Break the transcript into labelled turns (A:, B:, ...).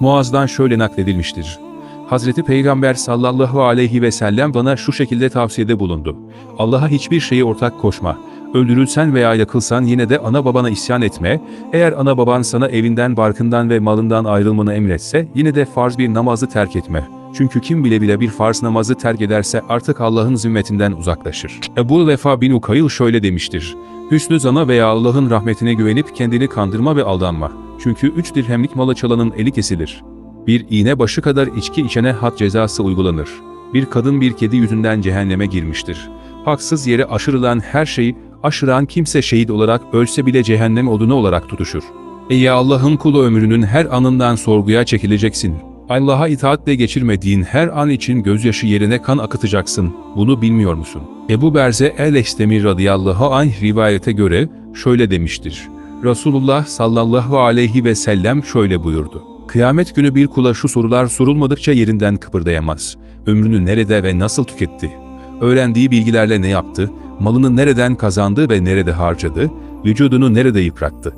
A: Muaz'dan şöyle nakledilmiştir. Hazreti Peygamber sallallahu aleyhi ve sellem bana şu şekilde tavsiyede bulundu. Allah'a hiçbir şeyi ortak koşma. Öldürülsen veya yakılsan yine de ana babana isyan etme. Eğer ana baban sana evinden, barkından ve malından ayrılmanı emretse yine de farz bir namazı terk etme. Çünkü kim bile bile bir farz namazı terk ederse artık Allah'ın zimmetinden uzaklaşır. Ebu Vefa bin Ukayl şöyle demiştir. Hüsnü zana veya Allah'ın rahmetine güvenip kendini kandırma ve aldanma. Çünkü üç dirhemlik malı çalanın eli kesilir. Bir iğne başı kadar içki içene had cezası uygulanır. Bir kadın bir kedi yüzünden cehenneme girmiştir. Haksız yere aşırılan her şeyi, aşıran kimse şehit olarak ölse bile cehennem odunu olarak tutuşur. Ey Allah'ın kulu ömrünün her anından sorguya çekileceksin. Allah'a itaatle geçirmediğin her an için gözyaşı yerine kan akıtacaksın. Bunu bilmiyor musun? Ebu Berze el-Eslemi radıyallahu anh rivayete göre şöyle demiştir. Resulullah sallallahu aleyhi ve sellem şöyle buyurdu. Kıyamet günü bir kula şu sorular sorulmadıkça yerinden kıpırdayamaz. Ömrünü nerede ve nasıl tüketti? Öğrendiği bilgilerle ne yaptı? Malını nereden kazandı ve nerede harcadı? Vücudunu nerede yıprattı?